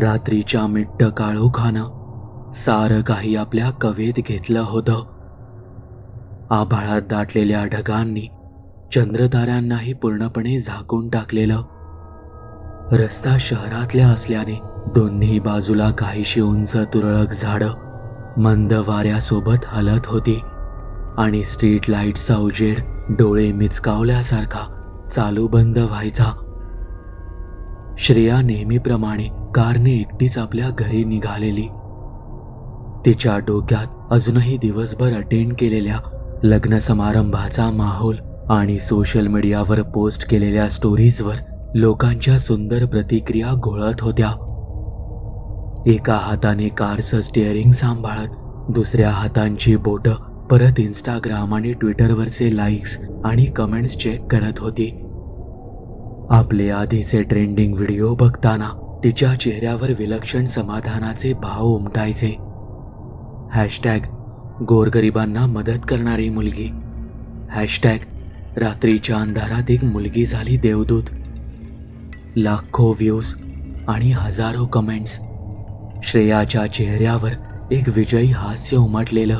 रात्रीच्या मिट्ट काळोखानं सारं काही आपल्या कवेत घेतलं होतं. आभाळात दाटलेल्या ढगांनी चंद्रताऱ्यांनाही पूर्णपणे झाकून टाकलेलं. रस्ता शहरातल्या असल्याने दोन्ही बाजूला काहीशी उंच तुरळक झाडं मंद वाऱ्यासोबत हलत होती आणि स्ट्रीट लाईटचा उजेड डोळे मिचकावल्यासारखा चालू बंद व्हायचा. श्रेया नेहमीप्रमाणे कारने एकटीच आपल्या घरी निघालेली. तिच्या डोक्यात अजूनही दिवसभर अटेंड केलेल्या लग्न समारंभाचा माहोल आणि सोशल मीडियावर पोस्ट केलेल्या स्टोरीजवर लोकांच्या सुंदर प्रतिक्रिया घोळत होत्या. एका हाताने कारचं स्टिअरिंग सांभाळत दुसऱ्या हातांची बोटं परत इंस्टाग्राम आणि ट्विटरवरचे लाईक्स आणि कमेंट्स चेक करत होती. आपले आधीचे ट्रेंडिंग व्हिडिओ बघताना तिच्या चेहऱ्यावर विलक्षण समाधानाचे भाव उमटायचे. हॅशटॅग गोरगरिबांना मदत करणारी मुलगी. हॅशटॅग रात्रीच्या अंधारात एक मुलगी झाली देवदूत. लाखो व्ह्यूज आणि हजारो कमेंट्स श्रेयाच्या चेहऱ्यावर एक विजयी हास्य उमटलेलं.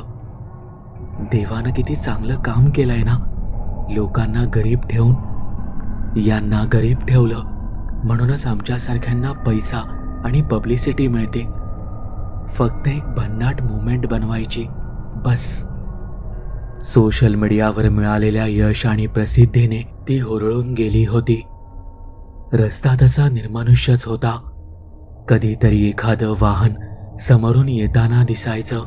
देवानं किती चांगलं काम केलंय ना? लोकांना गरीब ठेवून यांना गरीब ठेवलं. म्हणूनच आमच्यासारख्यांना पैसा आणि पब्लिसिटी मिळते. फक्त एक भन्नाट मुवमेंट बनवायची. बस. सोशल मीडियावर मिळालेल्या यश आणि प्रसिद्धीने ती हुरळून गेली होती. रस्ता तसा निर्मनुष्यच होता. कधीतरी एखादं वाहन समोरून येताना दिसायचं.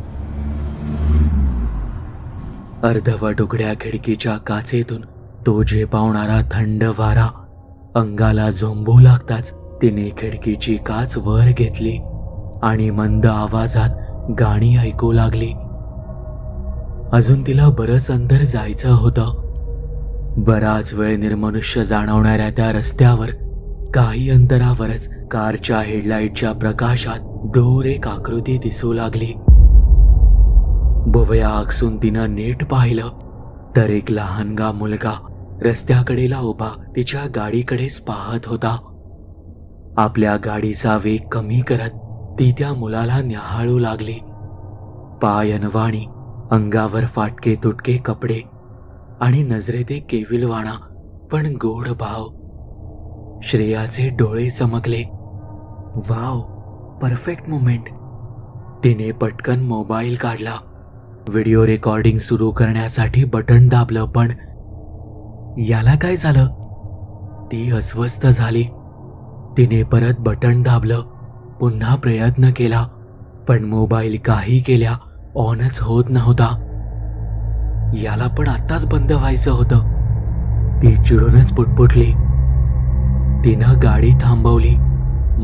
अर्धवट उघड्या खिडकीच्या काचेतून तो झेपावणारा थंड वारा अंगाला झोंबू लागताच तिने खिडकीची काच वर घेतली आणि मंद आवाजात गाणी ऐकू लागली. अजून तिला बरंच अंतर जायचं होतं. बराच वेळ निर्मनुष्य जाणवणाऱ्या त्या रस्त्यावर काही अंतरावरच कारच्या हेडलाईटच्या प्रकाशात दूर एक आकृती दिसू लागली. भुवया आकसून तिनं नीट पाहिलं तर एक लहानगा मुलगा रस्त्याकडेला उभा तिच्या गाडीकडेच पाहत होता. आपल्या गाडीचा वेग कमी करत ती त्या मुलाला न्याहाळू लागली. पाय अनवाणी अंगावर फाटके तुटके कपडे आणि नजरेत एक केविलवाणा पण गोड भाव. श्रेयाचे डोळे चमकले. Wow perfect moment. तिने पटकन मोबाईल काढला. व्हिडिओ रेकॉर्डिंग सुरू करण्यासाठी बटन दाबलं पण याला काय झालं? ती अस्वस्थ झाली. तिने परत बटन दाबलं. पुन्हा प्रयत्न केला पण मोबाईल काही केल्या ऑनच होत नव्हता. याला पण आत्ताच बंद व्हायचं होतं. ती चिडूनच पुटपुटली. तिनं गाडी थांबवली.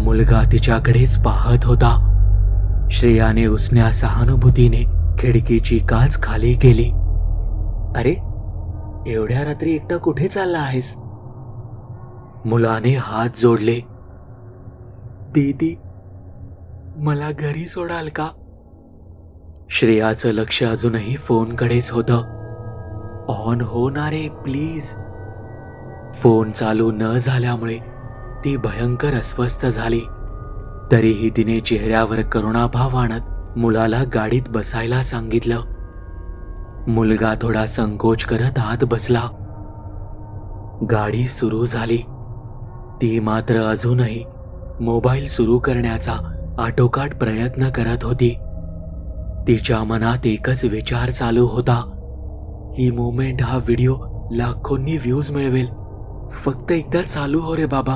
मुलगा तिच्याकडेच पाहत होता. श्रेयाने उसण्या सहानुभूतीने खिडकीची काच खाली केली. अरे एवढ्या रात्री एकटा कुठे चालला आहेस? मुलाने हात जोडले. दीदी मला घरी सोडाल का? श्रेयाचं लक्ष अजूनही फोनकडेच होतं. ऑन होणारे प्लीज. फोन चालू न झाल्यामुळे ती भयंकर अस्वस्थ झाली. तरीही तिने चेहऱ्यावर करुणाभाव आणत मुलाला गाडीत बसायला सांगितलं. मुलगा थोडा संकोच करत आत बसला. गाडी सुरू झाली. ती मात्र अजूनही मोबाईल सुरू करण्याचा आटोकाट प्रयत्न करत होती. तिच्या मनात एकच विचार चालू होता. ही मोमेंट हा व्हिडिओ लाखोंनी व्ह्यूज मिळवेल. फक्त एकदा चालू हो रे बाबा.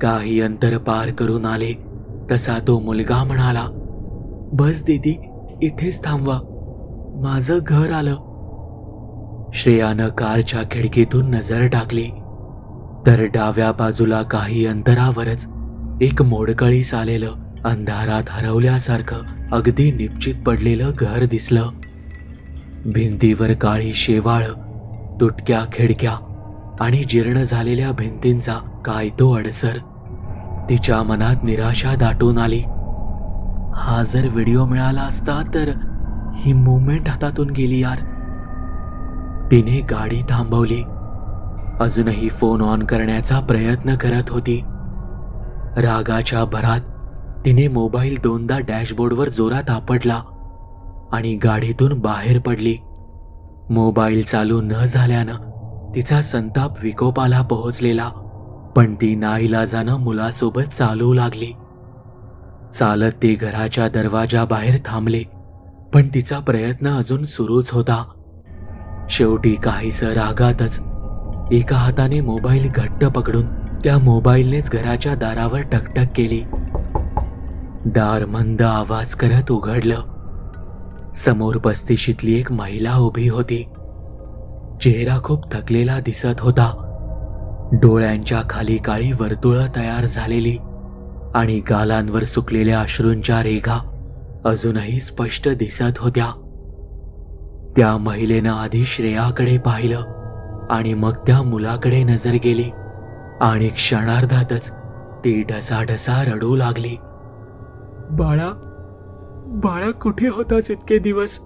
काही अंतर पार करून आले तसा तो मुलगा म्हणाला बस दीदी इथेच थांबवा. माझं घर आलं. श्रेयानं कारच्या खिडकीतून नजर टाकली. तर डाव्या बाजूला काही अंतरावरच एक मोडकळीस आलेलं अंधारात हरवल्यासारखं अगदी निश्चित पडलेलं घर दिसलं. भिंतीवर काळी शेवाळ तुटक्या खिडक्या आणि जीर्ण झालेल्या भिंतींचा काय तो अडसर तिच्या मनात निराशा दाटून आली. हा जर व्हिडिओ मिळाला असता तर ही मुवमेंट हातातून गेली यार. तिने गाडी थांबवली. अजूनही फोन ऑन करण्याचा प्रयत्न करत होती. रागाच्या भरात तिने मोबाईल दोनदा डॅशबोर्डवर जोरात आपटला आणि गाडीतून बाहेर पडली. मोबाईल चालू न झाल्यानं तिचा संताप विकोपाला पोहोचलेला पण ती नाईलाजानं मुलासोबत चालू लागली. चालत ते घराच्या दरवाजाबाहेर थांबले. पण तिचा प्रयत्न अजून सुरूच होता. शेवटी काहीस रागातच एका हाताने मोबाईल घट्ट पकडून त्या मोबाईलनेच घराच्या दारावर टकटक केली. दार मंद आवाज करत उघडलं. समोर पस्तीशीतली एक महिला उभी होती. चेहरा खूप थकलेला दिसत होता. डोळ्यांच्या खाली काळी वर्तुळं तयार झालेली आणि गालांवर सुकलेल्या अश्रूंच्या रेखा अजूनही स्पष्ट दिसत होत्या. त्या महिलेनं आधी श्रेयाकडे पाहिलं आणि मग त्या मुलाकडे नजर गेली. आणि क्षणार्धातच ती ढसाढसा रडू लागली. बाळा बाळा कुठे होतास इतके दिवस?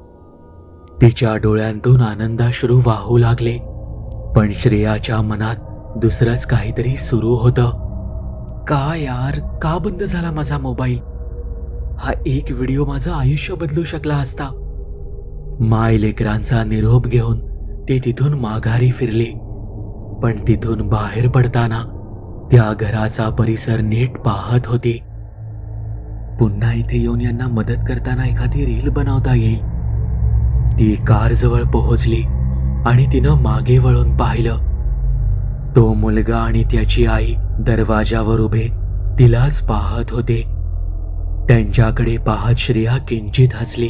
तिच्या डोळ्यांतून आनंदाश्रू वाहू लागले. पण श्रेयाच्या मनात दुसरंच काहीतरी सुरू होतं. का यार? का बंद झाला माझा मोबाईल? हा एक व्हिडिओ माझं आयुष्य बदलू शकला असता. माय लेकरांचा निरोप घेऊन ती तिथून माघारी फिरली. पण तिथून बाहेर पडताना त्या घराचा परिसर नीट पाहत होती. पुन्हा इथे येऊन यांना मदत करताना एखादी रील बनवता येईल. ती कारजवळ पोहोचली आणि तिनं मागे वळून पाहिलं. तो मुलगा आणि त्याची आई दरवाजावर उभे तिलाच पाहत होते. त्यांच्याकडे पाहत श्रेया किंचित हसली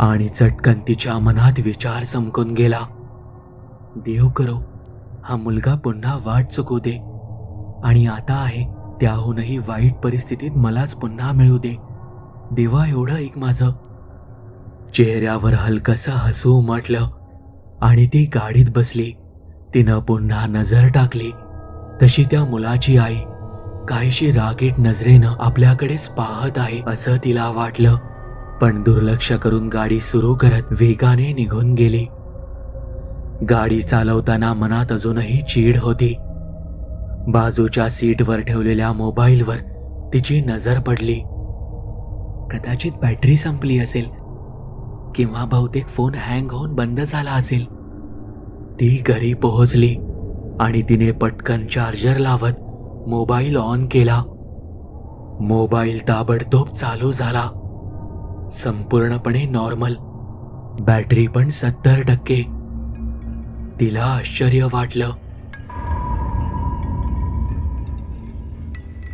आणि चटकन तिच्या मनात विचार चमकून गेला. देव करो हा मुलगा पुन्हा वाट चुकू दे आणि आता आहे त्याहूनही वाईट परिस्थितीत मलाच पुन्हा मिळू दे. देवा एवढं एक माझं. चेहऱ्यावर हलकसं हसू उमटलं आणि ती गाडीत बसली. तिनं पुन्हा नजर टाकली. तशी त्या मुलाची आई काहीशी रागीट नजरेनं आपल्याकडेच पाहत आहे असं तिला वाटलं. पण दुर्लक्ष करून गाडी सुरू करत वेगाने निघून गेली. गाडी चालवताना मनात अजूनही चीड होती. बाजूच्या सीटवर ठेवलेल्या मोबाईलवर तिची नजर पडली. कदाचित बॅटरी संपली असेल किंवा बहुतेक फोन हँग होऊन बंद झाला असेल. ती घरी पोहोचली आणि तिने पटकन चार्जर लावत मोबाईल ऑन केला. मोबाईल ताबडतोब चालू झाला. संपूर्णपणे नॉर्मल. बॅटरी पण सत्तर टक्के. तिला आश्चर्य वाटलं.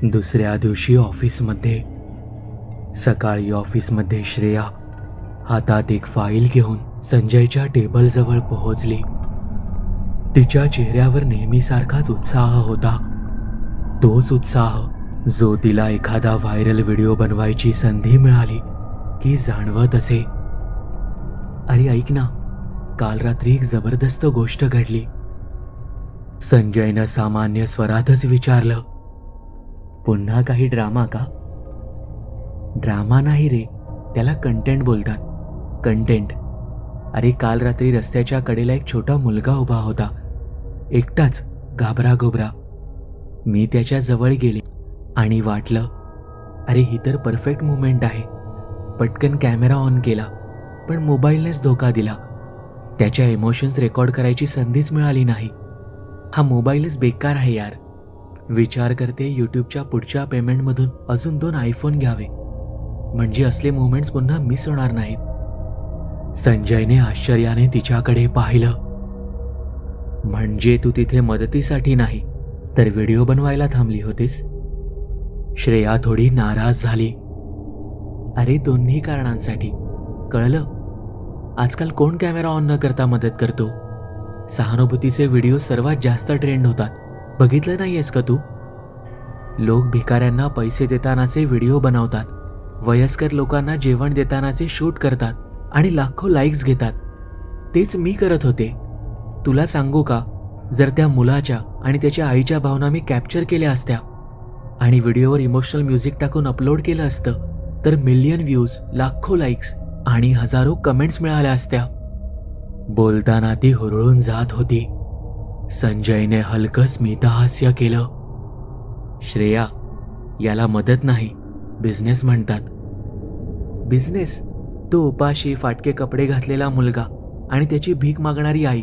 दुसऱ्या दिवशी ऑफिसमध्ये. सकाळी ऑफिसमध्ये श्रेया हातात एक फाईल घेऊन संजयच्या टेबलजवळ पोहोचली. तिच्या चेहऱ्यावर नेहमीसारखाच उत्साह होता. तोच उत्साह जो तिला एखादा व्हायरल व्हिडिओ बनवायची संधी मिळाली की जाणवत असे. अरे ऐक ना काल रात्री एक जबरदस्त गोष्ट घडली. संजयनं सामान्य स्वरातच विचारलं पुन्हा काही ड्रामा का? ड्रामा नाही रे त्याला कंटेंट बोलतात कंटेंट. अरे काल रात्री रस्त्याच्या कडेला एक छोटा मुलगा उभा होता एकटाच घाबरा घोबरा मी त्याच्याजवळ गेले आणि वाटलं अरे ही तर परफेक्ट मुवमेंट आहे. पटकन कॅमेरा ऑन केला पण मोबाईलनेच धोका दिला. त्याच्या इमोशन्स रेकॉर्ड करायची संधीच मिळाली नाही. हा मोबाईलच बेकार आहे यार. विचार करते यूट्यूबच्या पुढच्या पेमेंटमधून अजून दोन आयफोन घ्यावे. म्हणजे असले मुवमेंट्स पुन्हा मिस होणार नाहीत. संजयने आश्चर्याने तिच्याकडे पाहिलं. म्हणजे तू तिथे मदतीसाठी नाही. तर व्हिडिओ बनवायला थांबली होतीस? श्रेया थोडी नाराज झाली. अरे दोन्ही कारणांसाठी. कळलं? आजकाल कोण कॅमेरा ऑन न करता मदत करतो? सहानुभूतीचे व्हिडिओ सर्वात जास्त ट्रेंड होतात. बघितलं नाहीयेस का तू? लोक भिकाऱ्यांना पैसे देतानाचे व्हिडिओ बनवतात. वयस्कर लोकांना जेवण देतानाचे शूट करतात आणि लाखो लाईक्स घेतात. तेच मी करत होते. तुला सांगू का? जर त्या मुलाच्या आणि त्याच्या आईच्या भावना मी कॅप्चर केल्या असत्या. आणि व्हिडिओवर इमोशनल म्युझिक टाकून अपलोड केलं असतं तर मिलियन व्ह्यूज लाखो लाईक्स आणि हजारो कमेंट्स मिळाल्या असत्या. बोलताना ती हुरळून जात होती. संजयने हलकं स्मितहास्य केलं. श्रेया याला मदत नाही बिझनेस म्हणतात. बिझनेस तो उपाशी फाटके कपडे घातलेला मुलगा आणि त्याची भीक मागणारी आई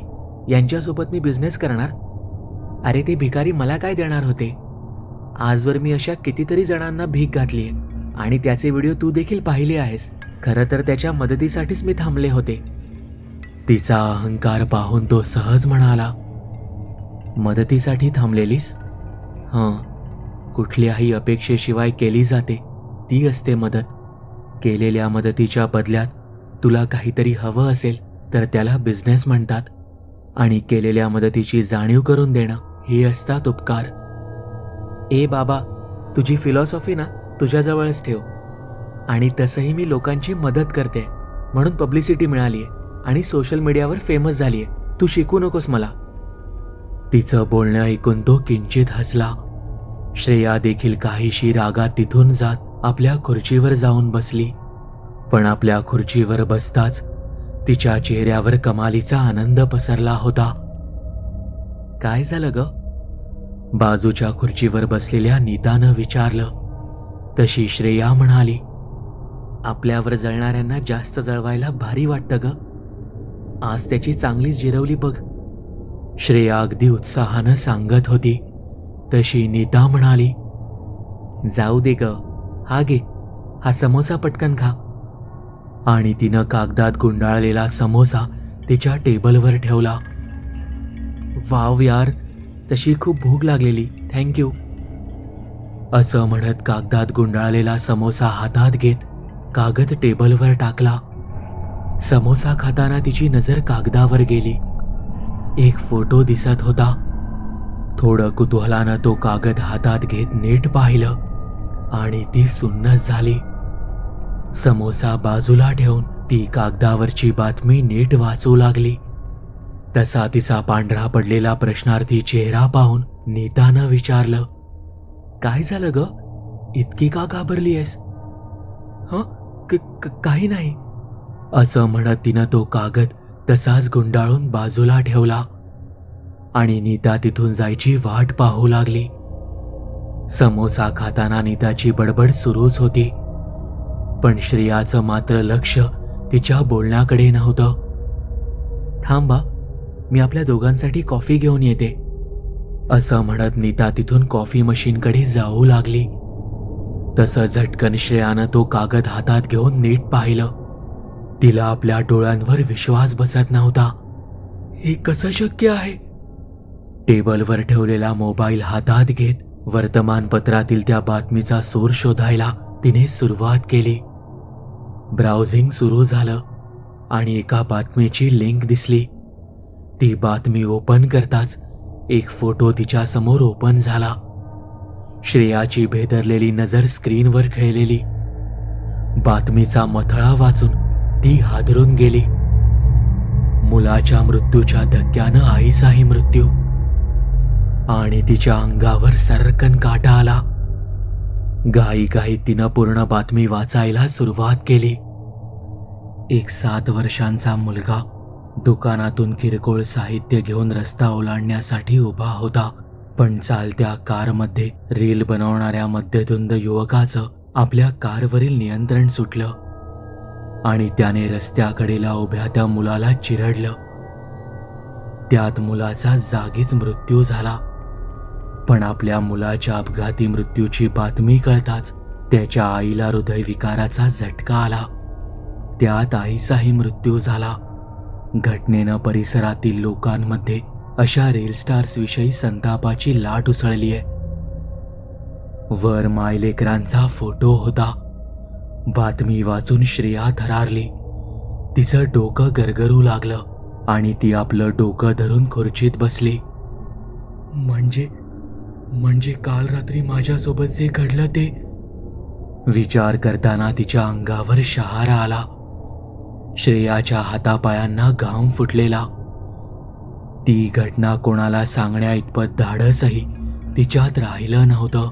यांच्यासोबत मी बिझनेस करणार? अरे ते भिकारी मला काय देणार होते? आजवर मी अशा कितीतरी जणांना भीक घातलीय आणि त्याचे व्हिडिओ तू देखील पाहिले आहेस. खरं तर त्याच्या मदतीसाठीच मी थांबले होते. तिचा अहंकार पाहून तो सहज म्हणाला मदतीसाठी थांबलेलीस? हां. कुठल्याही अपेक्षेशिवाय केली जाते. ती असते मदत. केलेल्या मदतीच्या बदल्यात तुला काहीतरी हवं असेल तर त्याला बिझनेस म्हणतात आणि केलेल्या मदतीची जाणीव करून देणं. हे असतात उपकार. ए बाबा तुझी फिलॉसॉफी ना तुझ्याजवळच ठेव. आणि तसंही मी लोकांची मदत करते म्हणून पब्लिसिटी मिळालीये आणि सोशल मीडियावर फेमस झालीये. तू शिकू नकोस मला. तिचं बोलणं ऐकून तो किंचित हसला. श्रेया देखील काहीशी रागात तिथून जात आपल्या खुर्चीवर जाऊन बसली. पण आपल्या खुर्चीवर बसताच तिच्या चेहऱ्यावर कमालीचा आनंद पसरला होता. काय झालं ग? बाजूच्या खुर्चीवर बसलेल्या नीतानं विचारलं. तशी श्रेया म्हणाली आपल्यावर जळणाऱ्यांना जास्त जळवायला भारी वाटतं ग. आज त्याची चांगलीच जिरवली बघ. श्रेया अगदी उत्साहानं सांगत होती. तशी नीता म्हणाली जाऊ दे ग. हा गे हा समोसा पटकन खा. आणि तिनं कागदात गुंडाळलेला समोसा तिच्या टेबलवर ठेवला. वाव यार तशी खूप भूक लागलेली. थँक्यू असं म्हणत कागदात गुंडाळलेला समोसा हातात घेत कागद टेबलवर टाकला. समोसा खाताना तिची नजर कागदावर गेली. एक फोटो दिसत होता. थोडं कुतूहलानं तो कागद हातात घेत नीट पाहिलं आणि ती सुन्नस झाली. समोसा बाजूला ठेवून ती कागदावरची बातमी नीट वाचू लागली. तसा तिचा पांढरा पडलेला प्रश्नार्थी चेहरा पाहून नीतानं विचारलं काय झालं ग? इतकी का घाबरली आहेस ह? क- काही नाही. असं म्हणत तिनं तो कागद तसाच गुंडाळून बाजूला ठेवला आणि नीता तिथून जायची वाट पाहू लागली. समोसा खाताना नीताची बडबड सुरूच होती पण श्रेयाचं मात्र लक्ष तिच्या बोलण्याकडे नव्हतं. थांबा मी आपल्या दोघांसाठी कॉफी घेऊन येते. असं म्हणत नीता तिथून कॉफी मशीनकडे जाऊ लागली. तसं झटकन श्रेयानं तो कागद हातात घेऊन नीट पाहिलं. तिला आपल्या डोळ्यांवर विश्वास बसत नव्हता. हे कसं शक्य आहे? टेबलवर ठेवलेला मोबाईल हातात घेत वर्तमानपत्रातील त्या बातमीचा सूर शोधायला तिने सुरुवात केली. ब्राउझिंग सुरू झालं आणि एका बातमीची लिंक दिसली. ती बातमी ओपन करताच एक फोटो तिच्या समोर ओपन झाला. श्रेयाची भेदरलेली नजर स्क्रीनवर खेळलेली. बातमीचा मथळा वाचून ती हादरून गेली. मुलाच्या मृत्यूच्या धक्क्यानं आईचाही मृत्यू. आणि तिच्या अंगावर सरकन काटा आला. गाई गाई तिनं पूर्ण बातमी वाचायला सुरुवात केली. एक सात वर्षांचा मुलगा दुकानातून किरकोळ साहित्य घेऊन रस्ता ओलांडण्यासाठी उभा होता पण चालत्या कारमध्ये रील बनवणाऱ्या मध्यधुंद युवकाचं आपल्या कारवरील नियंत्रण सुटलं. आणि त्याने रस्त्याकडेला उभ्या त्या मुलाला चिरडलं. त्यात मुलाचा जागीच मृत्यू झाला. पण आपल्या मुलाच्या अपघाती मृत्यूची बातमी कळताच त्याच्या आईला हृदयविकाराचा झटका आला. त्यात आईचाही मृत्यू झाला. घटनेनं परिसरातील लोकांमध्ये अशा रेल स्टार्स विषयी संतापाची लाट उसळली आहे. वर मायलेकरांचा फोटो होता. बातमी वाचून श्रेया थरारली. तिचं डोकं गरगरू लागलं आणि ती आपलं डोकं धरून खुर्चीत बसली. म्हणजे म्हणजे काल रात्री माझ्यासोबत जे घडलं ते? विचार करताना तिच्या अंगावर शहारा आला. श्रेयाच्या हातापायांना घाम फुटलेला. ती घटना कोणाला सांगण्या इतपत धाडसही तिच्यात राहिलं नव्हतं.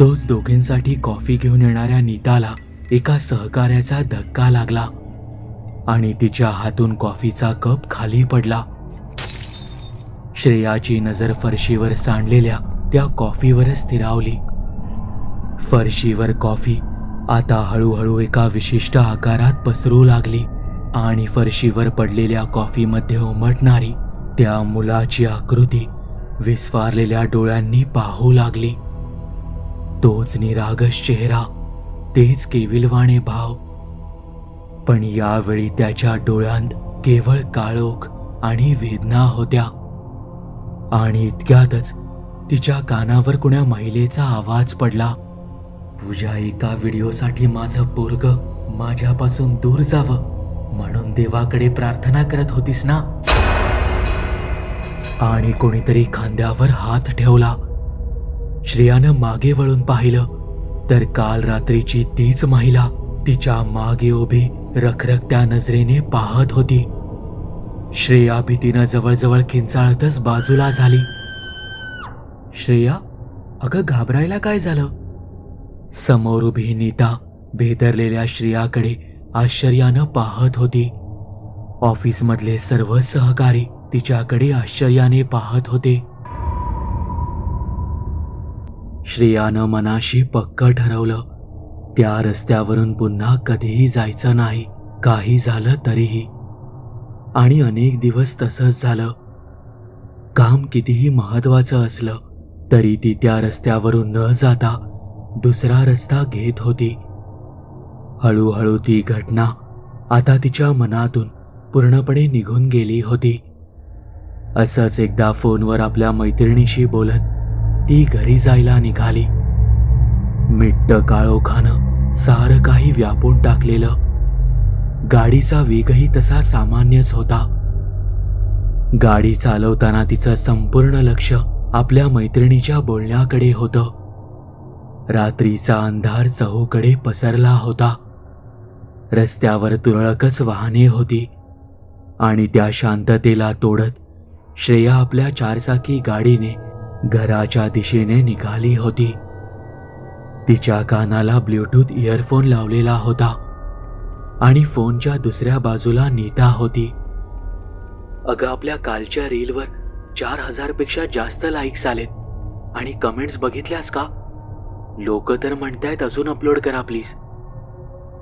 तोच दोघींसाठी कॉफी घेऊन येणाऱ्या नीताला एका सहकार्याचा धक्का लागला आणि तिच्या हातून कॉफीचा कप खाली पडला. श्रेयाची नजर फरशीवर सांडलेल्या त्या कॉफीवरच स्थिरावली. फरशीवर कॉफी आता हळूहळू एका विशिष्ट आकारात पसरू लागली आणि फरशीवर पडलेल्या कॉफीमध्ये उमटणारी त्या मुलाची आकृती विस्फारलेल्या डोळ्यांनी पाहू लागली. तोच निरागस चेहरा तेच केविलवाणे भाव. पण यावेळी त्याच्या डोळ्यांत केवळ काळोख आणि वेदना होत्या. आणि इतक्यातच तिच्या कानावर कुण्या महिलेचा आवाज पडला. तुझ्या एका व्हिडिओसाठी माझं पोरग माझ्यापासून दूर जावं म्हणून देवाकडे प्रार्थना करत होतीस ना? आणि कोणीतरी खांद्यावर हात ठेवला. श्रेयानं मागे वळून पाहिलं तर काल रात्रीची तीच महिला तिच्यामागे उभी रखरखत्या नजरेने पाहत होती. श्रेया भीतीनं जवळजवळ किंचाळतच बाजूला झाली. श्रेया अगं घाबरायला काय झालं? समोर उभी नीता भेदरलेल्या श्रेयाकडे आश्चर्यानं पाहत होती. ऑफिसमधले सर्व सहकारी तिच्याकडे आश्चर्याने पाहत होते. श्रेयानं मनाशी पक्क ठरवलं. त्या रस्त्यावरून पुन्हा कधीही जायचं नाही काही झालं तरीही. आणि अनेक दिवस तसंच झालं. काम कितीही महत्वाचं असलं तरी ती त्या रस्त्यावरून न जाता दुसरा रस्ता घेत होती. हळूहळू ती घटना आता तिच्या मनातून पूर्णपणे निघून गेली होती. असंच एकदा फोनवर आपल्या मैत्रिणीशी बोलत ती घरी जायला निघाली. मिट्ट काळोखानं सारं काही व्यापून टाकलेलं. गाडीचा वेगही तसा सामान्यच होता. गाडी चालवताना तिचं संपूर्ण लक्ष आपल्या मैत्रिणीच्या बोलण्याकडे होतं. रात्रीचा अंधार चहूकडे पसरला होता. रस्त्यावर तुरळकच वाहने होती आणि त्या शांततेला तोडत श्रेया आपल्या चारचाकी गाडीने घराच्या दिशेने निघाली होती. तिच्या कानाला ब्ल्यूटूथ इयरफोन लावलेला होता आणि फोनच्या दुसऱ्या बाजूला नीता होती. अगं आपल्या कालच्या रीलवर चार हजारपेक्षा जास्त लाईक्स आलेत आणि कमेंट्स बघितल्यास का? लोक तर म्हणतायत अजून अपलोड करा प्लीज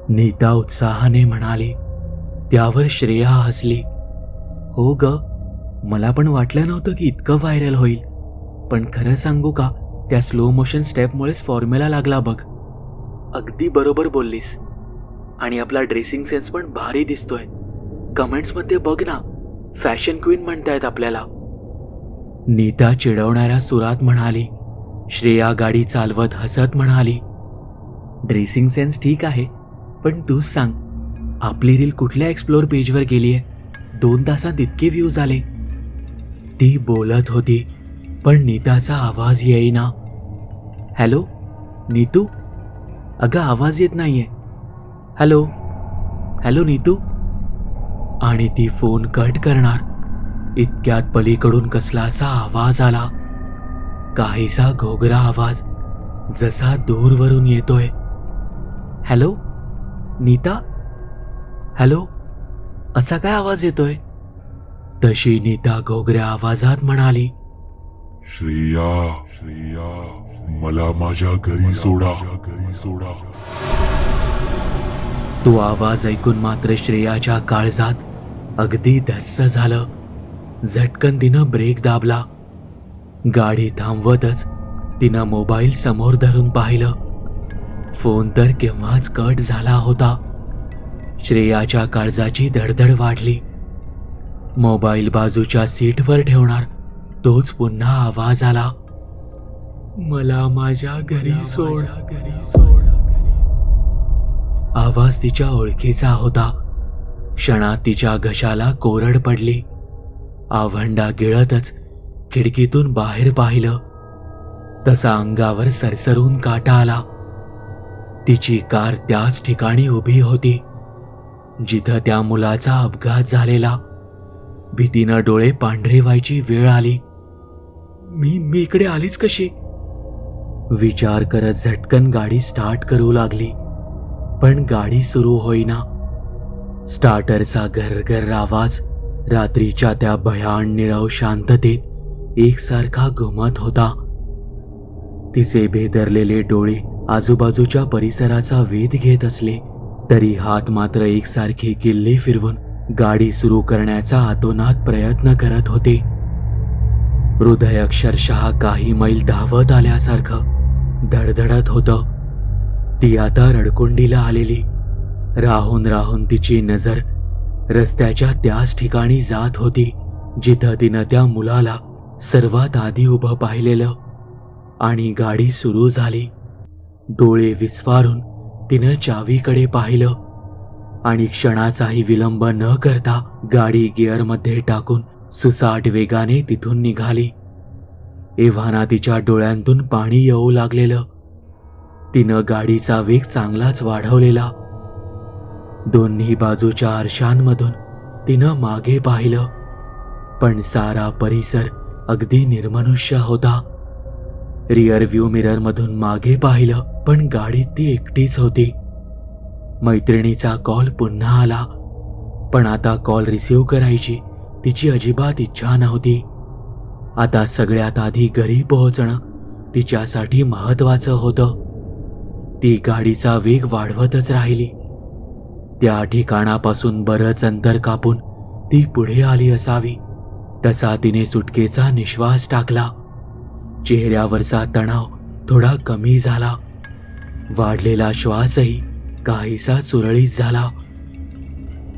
नीता उत्साहाने म्हणाली त्यावर श्रेया हसली. हो ग मला पण वाटलं नव्हतं की इतकं व्हायरल होईल. पण खरं सांगू का त्या स्लो मोशन स्टेपमुळेच फॉर्म्युला लागला बघ. अगदी बरोबर बोललीस. आणि आपला ड्रेसिंग सेन्स पण भारी दिसतोय. कमेंट्समध्ये बघ ना फॅशन क्वीन म्हणतायत आपल्याला. नीता चिडवणाऱ्या सुरात म्हणाली श्रेया गाडी चालवत हसत म्हणाली ड्रेसिंग सेन्स ठीक आहे पण तूच सांग आपली रील कुठल्या एक्सप्लोर पेजवर गेलीये? दोन तासात इतके व्ह्यूज आले. ती बोलत होती पण नीताचा आवाज येईना. हॅलो नीतू? अगं आवाज येत नाहीये. Hello hello Neetu? आणि ती फोन कट करणार. इतक्यात पलीकडून कसलासा आवाज आला. काहीसा घोगरा आवाज जसा दूरवरून येतोय. हॅलो? नीता? हॅलो? असा काय आवाज येतोय? तशी नीता घोगऱ्या आवाजात म्हणाली श्रेया श्रेया मला माझ्या घरी सोडा. घरी सोडा तो आवाज ऐकून मात्र श्रेयाच्या काळजात अगदी धस्स झालं. झटकन तिनं ब्रेक दाबला. गाडी थांबवतच तिनं मोबाईल समोर धरून पाहिलं. फोन तर केव्हाच कट झाला होता. श्रेयाच्या काळजाची धडधड वाढली. मोबाईल बाजूच्या सीटवर ठेवणार तोच पुन्हा आवाज आला. मला माझ्या घरी सोड. घरी सोड. आवाज तिच्या ओळखीचा होता. क्षणात तिच्या घशाला कोरड पडली. आवंडा गिळतच खिडकीतून बाहेर पाहिलं. तसा अंगावर सरसरून काटा आला. तिची कार त्याच ठिकाणी उभी होती जिथं त्या मुलाचा अपघात झालेला. भीतीनं डोळे पांढरे व्हायची वेळ आली. मी मी इकडे आलीच कशी? विचार करत झटकन गाडी स्टार्ट करू लागली. पण गाडी सुरू होईना. स्टार्टरचा घरघर आवाज रात्रीच्या त्या भयान निरव शांततेत एकसारखा घुमत होता. तिचे भेदरलेले डोळे आजूबाजूच्या परिसराचा वेध घेत असले तरी हात मात्र एकसारखे किल्ले फिरवून गाडी सुरू करण्याचा आतोनात प्रयत्न करत होते. हृदय अक्षरशः काही मैल धावत आल्यासारखं धडधडत होतं. ती आता रडकुंडीला आलेली. राहून राहून तिची नजर रस्त्याच्या त्याच ठिकाणी जात होती जिथं तिनं त्या मुलाला सर्वात आधी उभं पाहिलेलं आणि गाडी सुरू झाली. डोळे विस्फारून तिनं चावीकडे पाहिलं आणि क्षणाचाही विलंब न करता गाडी गिअरमध्ये टाकून सुसाट वेगाने तिथून निघाली. एव्हाना तिच्या डोळ्यांतून पाणी येऊ लागलेलं. तिनं गाडीचा वेग चांगलाच वाढवलेला. दोन्ही बाजूच्या आरशांमधून तिनं मागे पाहिलं. पण सारा परिसर अगदी निर्मनुष्य होता. रिअरव्ह्यू मिररमधून मिरर मधून मागे पाहिलं पण गाडीत ती एकटीच होती. मैत्रिणीचा कॉल पुन्हा आला. पण आता कॉल रिसीव करायची तिची अजिबात इच्छा नव्हती. आता सगळ्यात आधी घरी पोहोचणं तिच्यासाठी महत्वाचं होतं. ती गाडीचा वेग वाढवतच राहिली. त्या ठिकाणापासून बरंच अंतर कापून ती पुढे आली असावी. तसा तिने सुटकेचा निश्वास टाकला. चेहऱ्यावरचा तणाव थोडा कमी झाला. वाढलेला श्वासही काहीसा सुरळीत झाला.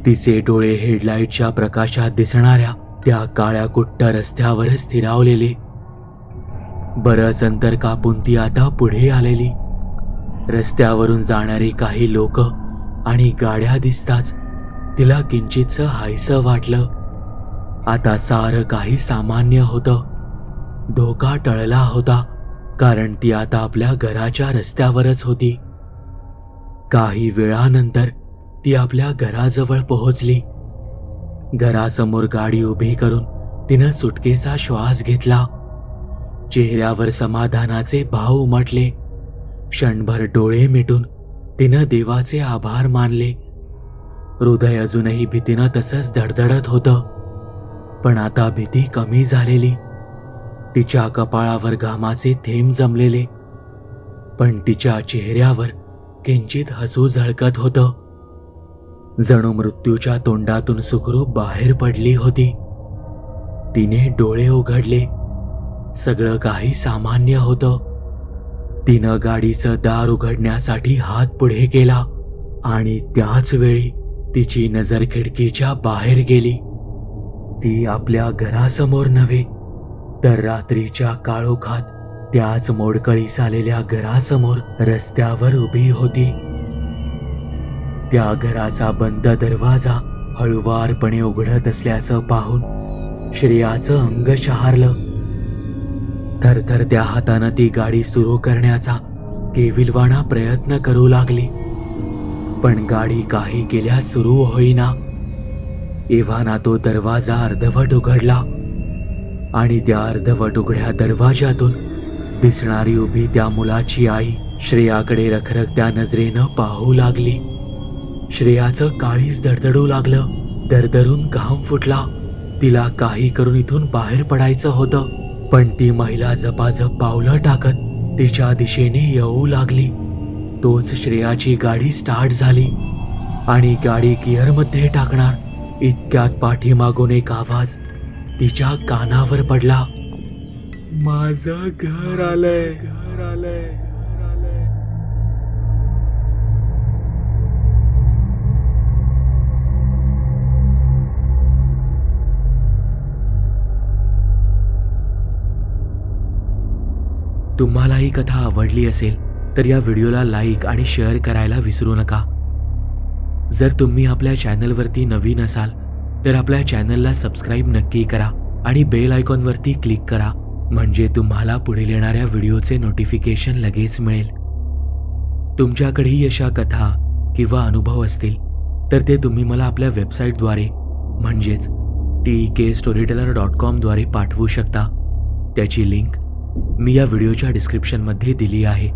तिचे डोळे हेडलाईटच्या प्रकाशात दिसणाऱ्या त्या काळ्या कुट्ट रस्त्यावर स्थिरावलेले. बरंच अंतर कापून ती आता पुढे आलेली. रस्त्यावरून जाणारे काही लोक आणि गाड्या दिसताच तिला किंचितच हायसं वाटलं. आता सारं काही सामान्य होतं. धोका टळला होता कारण ती आता आपल्या घराच्या रस्त्यावरच होती. काही वेळानंतर ती आपल्या घराजवळ पोहोचली. घरासमोर गाडी उभी करून तिनं सुटकेचा श्वास घेतला. चेहऱ्यावर समाधानाचे भाव उमटले. क्षणभर डोळे मिटून तिनं देवाचे आभार मानले. हृदय अजूनही भीतीनं तसंच धडधडत होतं. पण आता भीती कमी झालेली. तिच्या कपाळावर घामाचे थेंब जमलेले. पण तिच्या चेहऱ्यावर किंचित हसू झळकत होतं. जणू मृत्यूच्या तोंडातून सुखरूप बाहेर पडली होती. तिने डोळे उघडले. सगळं काही सामान्य होतं. तिनं गाडीचं दार उघडण्यासाठी हात पुढे केला आणि त्याच वेळी तिची नजर खिडकीच्या बाहेर गेली. ती आपल्या घरासमोर नव्हे तर रात्रीच्या काळोखात त्याच मोडकळीस आलेल्या घरासमोर रस्त्यावर उभी होती. त्या घराचा बंद दरवाजा हळुवारपणे उघडत असल्याचं पाहून श्रेयाचं अंग शहारलं. थरथर त्या हातानं ती गाडी सुरू करण्याचा केविलवाणा प्रयत्न करू लागली. पण गाडी काही केल्या सुरू होईना इव्हाना तो दरवाजा अर्धवट उघडला. आणि त्या अर्धवट उघड्या दरवाजातून दिसणारी उभी त्या मुलाची आई श्रेयाकडे रखरखत्या नजरेनं पाहू लागली. श्रेयाचं काळीच दडदडू लागलं दरदरून घाम फुटला. तिला काही करून इथून बाहेर पडायचं होतं पण ती महिला जपाजप पावलं टाकत तिच्या दिशेने येऊ लागली. तोच श्रेयाची गाडी स्टार्ट झाली आणि गाडी गिअरमध्ये टाकणार. इतक्यात पाठीमागून एक आवाज तिच्या कानावर पडला. माझं घर आलंय. घर आलंय घर आलंय तुम्हाला ही कथा आवडली असेल तर या व्हिडिओला लाईक आणि शेअर करायला विसरू नका. जर तुम्ही आपल्या चॅनलवरती नवीन असाल तर आपल्या चॅनलला सबस्क्राईब नक्की करा आणि बेल आयकॉनवरती क्लिक करा म्हणजे तुम्हाला पुढील येणाऱ्या व्हिडिओचे नोटिफिकेशन लगेच मिळेल. तुमच्याकडेही अशा कथा किंवा अनुभव असतील तर ते तुम्ही मला आपल्या वेबसाईटद्वारे म्हणजेच T K story teller dot कॉमद्वारे पाठवू शकता. त्याची लिंक मी या व्हिडिओच्या डिस्क्रिप्शनमध्ये दिली आहे.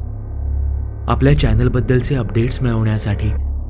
आपल्या चॅनलबद्दलचे अपडेट्स मिळवण्यासाठी